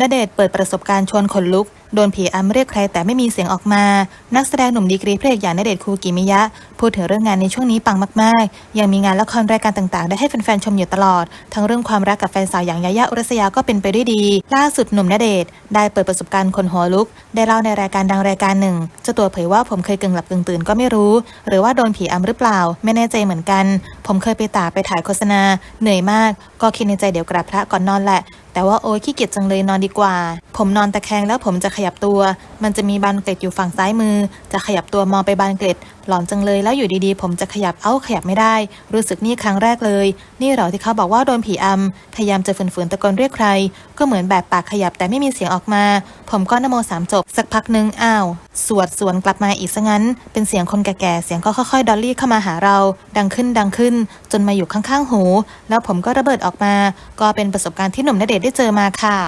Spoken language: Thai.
ณเดชเปิดประสบการณ์ชวนขนลุก โดนผีอำเรียกใครแต่ไม่มีเสียงออกมา นักแสดงหนุ่มดีกรีพระเอกอย่างณเดชคูกิมิยะ พูดถึงเรื่องงานในช่วงนี้ปังมาก ๆ ยังมีงานละครรายการต่าง ๆ ได้ให้แฟน ๆ ชมอยู่ตลอด ทั้งเรื่องความรักกับแฟนสาวอย่างยายาอุรัสยาก็เป็นไปด้วยดี ล่าสุดหนุ่มณเดชได้เปิดประสบการณ์คนหัวลุก ได้เล่าในรายการดังรายการหนึ่งเจ้าตัวเผยว่าผมเคยกึ่งหลับกึ่งตื่นก็ไม่รู้ หรือว่าโดนผีอำหรือเปล่า ไม่แน่ใจเหมือนกัน ผมเคยไปตาไปถ่ายโฆษณา เหนื่อยมาก ก็คิดในใจเดี๋ยวกราบพระก่อนนอนแหละ แต่ว่าโอ๊ยขี้เกียจจังเลยนอนดีกว่า ผมนอนตะแคงแล้วผมจะขยับตัว มันจะมีบานเกล็ดอยู่ฝั่งซ้ายมือ จะขยับตัวมองไปบานเกล็ด หลอนจังเลยแล้วอยู่ดีๆ ผมจะขยับเอ้าขยับไม่ได้ รู้สึกนี่ครั้งแรกเลย นี่เหรอที่เขาบอกว่าโดนผีอำพยายามจะฝืนๆตะโกนเรียกใคร ก็เหมือนแบบปากขยับแต่ไม่มีเสียงออกมา ผมก็นโมสามจบ สักพักนึงอ้าวสวดสวนกลับมาอีกซะงั้น เป็นเสียงคนแก่ๆเสียงก็ค่อยๆดอลลี่เข้ามาหาเรา ดังขึ้นดังขึ้น จนมาอยู่ข้างๆหู แล้วผมก็ระเบิดออกมา ก็เป็นประสบการณ์ที่หนุ่มณเดชน์ได้เจอมาค่ะ